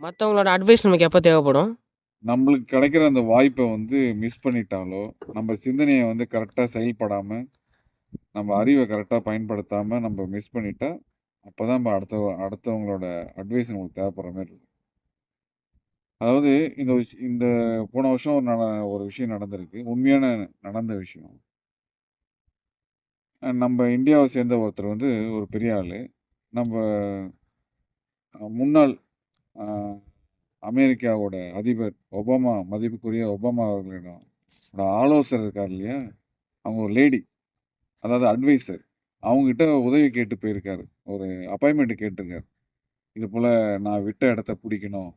மற்றவங்களோட அட்வைஸ் நமக்கு எப்போ தேவைப்படும்? நம்மளுக்கு கிடைக்கிற அந்த வாய்ப்பை வந்து மிஸ் பண்ணிட்டாலோ, நம்ம சிந்தனையை வந்து கரெக்டாக செயல்படாமல் நம்ம அறிவை கரெக்டாக பயன்படுத்தாமல் நம்ம மிஸ் பண்ணிட்டா, அப்பதான் நம்ம அடுத்த அடுத்தவங்களோட அட்வைஸ் நம்மளுக்கு தேவைப்படுற மாதிரி இருக்கும். அதாவது இந்த விஷ் இந்த போன வருஷம் ஒரு நட ஒரு விஷயம் நடந்திருக்கு. உண்மையான நடந்த விஷயம். நம்ம இந்தியாவை சேர்ந்த ஒருத்தர் வந்து ஒரு பெரிய ஆள் நம்ம முன்னாள் அமெரிக்காவோட அதிபர் ஒபாமா மதிப்புக்குரிய ஒபாமா அவர்களிடம் ஆலோசகர் இருக்கார் இல்லையா? அவங்க ஒரு லேடி. அதாவது அட்வைசர். அவங்ககிட்ட உதவி கேட்டு போயிருக்காரு. ஒரு அப்பாயின்மெண்ட் கேட்டிருக்காரு. இது போல் நான் விட்ட இடத்த பிடிக்கணும்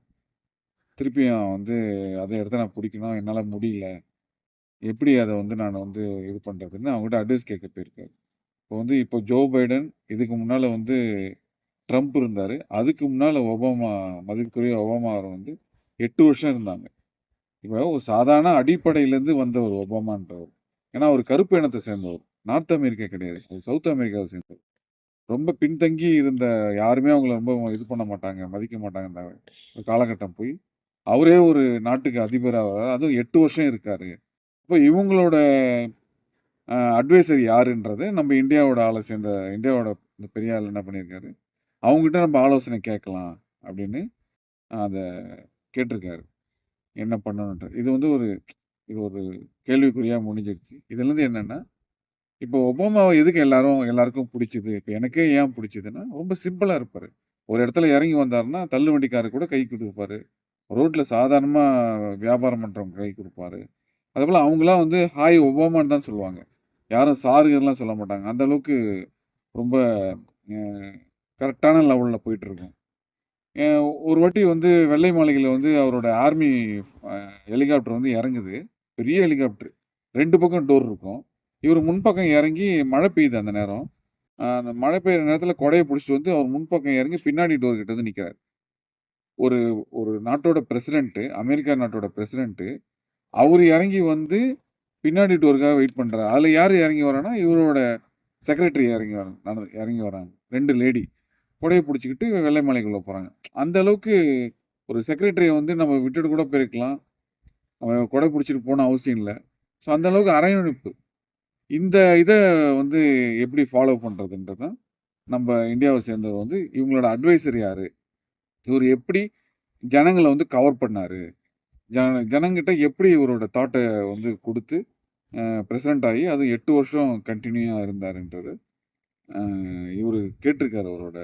திருப்பியும் வந்து அதே இடத்த நான் பிடிக்கணும் என்னால் முடியல. எப்படி அதை வந்து நான் வந்து இது பண்ணுறதுன்னு அவங்ககிட்ட அட்வைஸ் கேட்க போயிருக்காரு. இப்போ வந்து இப்போ ஜோ பைடன், இதுக்கு முன்னால் வந்து ட்ரம்ப் இருந்தார் அதுக்கு முன்னால் ஒபாமா மதிப்புக்குரிய ஒபாமா அவர் வந்து எட்டு வருஷம் இருந்தாங்க. இப்போ ஒரு சாதாரண அடிப்படையிலேருந்து வந்தவர் ஒபாமான்றவர். ஏன்னா அவர் கருப்பு இனத்தை சேர்ந்தவர். நார்த் அமெரிக்கா கிடையாது. அவர் சவுத் அமெரிக்காவை சேர்ந்தவர். ரொம்ப பின்தங்கி இருந்த யாருமே அவங்கள ரொம்ப இது பண்ண மாட்டாங்க, மதிக்க மாட்டாங்க இந்த ஒரு காலகட்டம் போய், அவரே ஒரு நாட்டுக்கு அதிபராக வராரு. அதுவும் எட்டு வருஷம் இருக்கார் அப்போ இவங்களோட அட்வைசர் யாருன்றது நம்ம இந்தியாவோட ஆளை சேர்ந்த இந்தியாவோட இந்த பெரிய ஆள் என்ன பண்ணியிருக்காரு, அவங்ககிட்ட நம்ம ஆலோசனை கேட்கலாம் அப்படின்னு அதை கேட்டிருக்காரு. என்ன பண்ணணுன்ட்டு. இது வந்து ஒரு இது ஒரு கேள்விக்குறியாக முடிஞ்சிருச்சு. இதுலேருந்து என்னென்னா இப்போ ஒபாமாவை எதுக்கு எல்லாரும் எல்லாருக்கும் பிடிச்சிது இப்போ எனக்கே ஏன் பிடிச்சிதுன்னா ரொம்ப சிம்பிளாக இருப்பார் ஒரு இடத்துல இறங்கி வந்தாருன்னா, தள்ளுவண்டிக்காரர் கூட கை குடுப்பாரு. ரோட்டில் சாதாரணமாக வியாபாரம் பண்ணுறவங்க கை கொடுப்பாரு அதேபோல் அவங்களாம் வந்து ஹாய் ஒபாமான்னு தான் சொல்லுவாங்க. யாரும் சார் சொல்ல மாட்டாங்க. அந்த அளவுக்கு ரொம்ப கரெக்டான லெவலில் போயிட்டுருக்கும். ஒரு வாட்டி வந்து வெள்ளை மாளிகையில் வந்து அவரோட ஆர்மி ஹெலிகாப்டர் வந்து இறங்குது. பெரிய ஹெலிகாப்டர். ரெண்டு பக்கம் டோர் இருக்கும். இவர் முன்பக்கம் இறங்கி மழை பெய்யுது அந்த நேரம். அந்த மழை பெய்யுற நேரத்தில் கொடையை பிடிச்சிட்டு வந்து அவர் முன்பக்கம் இறங்கி பின்னாடி டோர் கிட்ட வந்து நிற்கிறார் ஒரு ஒரு நாட்டோட பிரசிடெண்ட்டு அமெரிக்கா நாட்டோட பிரசிடெண்ட்டு அவர் இறங்கி வந்து பின்னாடி டோருக்காக வெயிட் பண்ணுறாரு அதில் யார் இறங்கி வரான்னா, இவரோட செக்ரட்டரி இறங்கி வராங்க. நடந்து இறங்கி வராங்க. ரெண்டு லேடி. கொடையை பிடிச்சிக்கிட்டு வெள்ளை மாளிகைக்குள்ள போகிறாங்க அந்த அளவுக்கு ஒரு செக்ரட்டரியை வந்து நம்ம விட்டுட்டு கூட போயிருக்கலாம். அவன் கொடை பிடிச்சிட்டு போகணும் அவசியம் இல்லை ஸோ அந்த அளவுக்கு அரவணைப்பு. இந்த இதை வந்து எப்படி ஃபாலோ பண்ணுறதுன்றது தான், நம்ம இந்தியாவை சேர்ந்தவர் வந்து இவங்களோட அட்வைசர் யார் இவர் எப்படி ஜனங்களை வந்து கவர் பண்ணார் ஜன ஜனங்கிட்ட எப்படி இவரோட தாட்டை வந்து கொடுத்து ப்ரெசிடெண்ட் ஆகி அது எட்டு வருஷம் கண்டினியூவாக இருந்தாருன்றது, இவர் கேட்டிருக்காரு அவரோட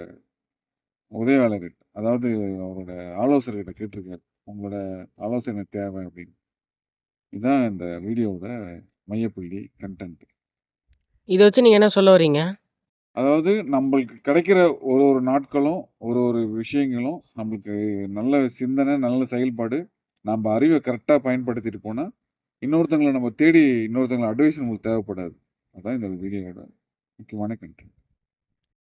உதவியாளர்கிட்ட. அதாவது அவரோட ஆலோசகர்கிட்ட கேட்டிருக்காரு. உங்களோட ஆலோசனை தேவை அப்படின்னு. இதான் இந்த வீடியோவோட மையப்புள்ளி கன்டென்ட். இத வச்சு நீங்க என்ன சொல்ல வரீங்க? அதாவது நம்பளுக்கு கிடைக்கிற ஒரு ஒரு நாட்களும், ஒரு ஒரு விஷயங்களும் நம்மளுக்கு நல்ல சிந்தனை, நல்ல செயல்பாடு, நம்ப அறிவ கரெக்ட்டா பயன்படுத்திட்டு போனா, இன்னொருத்தங்கள நம்ம தேடி இன்னொருத்தங்கள அட்வைஸ் நம்மளுக்கு தேவைப்படாது. அதான் இந்த வீடியோவோட முக்கியமான கன்டென்ட்.